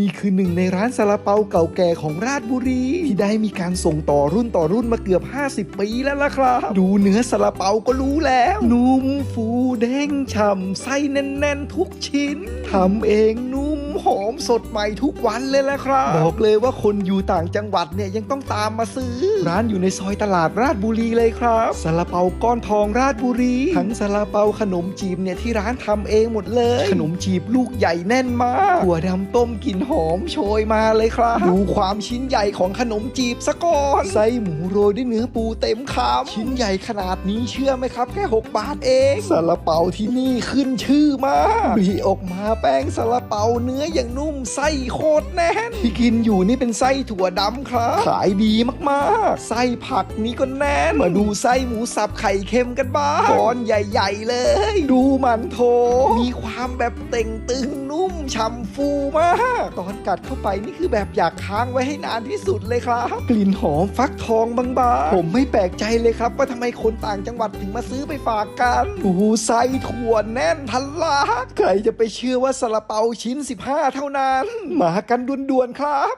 นี่คือหนึ่งในร้านซาลาเปาเก่าแก่ของราชบุรี ที่ได้มีการส่งต่อรุ่นต่อรุ่นมาเกือบ 50 ปีแล้วล่ะครับ ดูเนื้อซาลาเปาก็รู้แล้ว นุ่มฟูแดงฉ่ำไส้แน่น ๆ ทุกชิ้นทำเองนุ่ม หอมสดใหม่ทุกวันเลยละครับ บอกเลยว่าคนอยู่ต่างจังหวัดเนี่ยยังต้องตามมาซื้อ ร้านอยู่ในซอยตลาดราชบุรีเลยครับซาลาเปาก้อนทองราชบุรีทั้งซาลาเปาขนมจีบเนี่ยที่ร้านทำเองหมดเลย ขนมจีบลูกใหญ่แน่นมากถั่วดำต้มกลิ่นหอมโชยมาเลยครับดูความชิ้นใหญ่ของขนมจีบซะก่อนไส้หมูโรยด้วยเนื้อปูเต็มคำชิ้นใหญ่ขนาดนี้เชื่อไหมครับ แค่ 6 บาทเองซาลาเปาที่นี่ขึ้นชื่อมากบีออกมาแป้งซาลาเปาเนื้ออย่างนุ่มไส้โคตรแน่นที่กินอยู่นี่เป็นไส้ถั่วดำครับ ขายดีมากๆ ไส้ผักนี่ก็แน่น มาดูไส้หมูสับไข่เค็มกันบ้างก้อนใหญ่ๆเลย ดูมันโถมีความแบบเต่งตึงนุ่มฉ่ำฟูมาก ตอนกัดเข้าไปนี่คือแบบอยากค้างไว้ให้นานที่สุดเลยครับ กลิ่นหอมฟักทองบางๆผมไม่แปลกใจเลยครับ ว่าทำไมคนต่างจังหวัดถึงมาซื้อไปฝากกันโอ้โหไส้ถั่วแน่นทันลากใครจะไปเชื่อว่าซาลาเปาชิ้น 15เท่านั้น มากันด่วนๆครับ